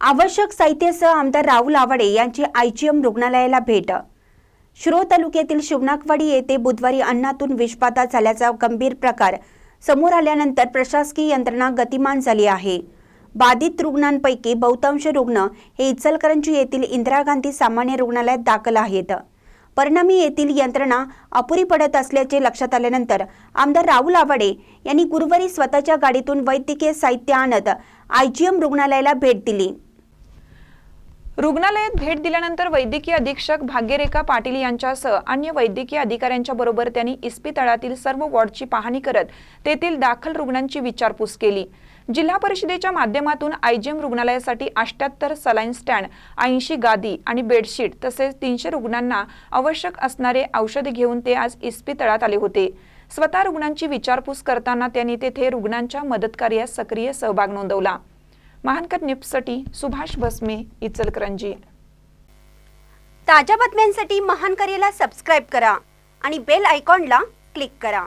आवश्यक साहित्यासह आमदार राहुल आवाडे यांची आयजीएम रुग्णालयाला भेट. शिरो तालुक्यातील शिवनाकवाडी येथे बुधवारी अन्नातून विषबाधा झाल्याचा गंभीर प्रकार समोर आल्यानंतर प्रशासकीय यंत्रणा गतिमान झाली आहे. बाधित रुग्णांपैकी बहुतांश रुग्ण हे इचलकरंजी येथील इंदिरा गांधी सामान्य रुग्णालयात दाखल आहेत. परिणामी येथील यंत्रणा अपुरी पडत असल्याचे लक्षात आल्यानंतर आमदार राहुल आवाडे यांनी गुरुवारी स्वतःच्या गाडीतून वैद्यकीय साहित्य आणत आयजीएम रुग्णालयाला भेट दिली. रुग्णालयात भेट दिल्यानंतर वैद्यकीय अधीक्षक भाग्यरेखा पाटील यांच्यासह अन्य वैद्यकीय अधिकाऱ्यांच्या बरोबर त्यांनी इस्पितळातील सर्व वॉर्डची पाहणी करत तेथील दाखल रुग्णांची विचारपूस केली. जिल्हा परिषदेच्या माध्यमातून आयजीएम रुग्णालयासाठी अष्ट्याहत्तर सलाईन स्टँड ऐंशी गादी आणि बेडशीट तसेच तीनशे रुग्णांना आवश्यक असणारे औषधे घेऊन ते आज इस्पितळात आले होते. स्वतः रुग्णांची विचारपूस करताना त्यांनी तेथे रुग्णांच्या मदतकार्यात सक्रिय सहभाग नोंदवला. महानकर न्यूजसाठी सुभाष भस्मे इचलकरंजी ताज्या बातम्यांसाठी महानकरेला सबस्क्राईब करा आणि बेल आयकॉनला क्लिक करा.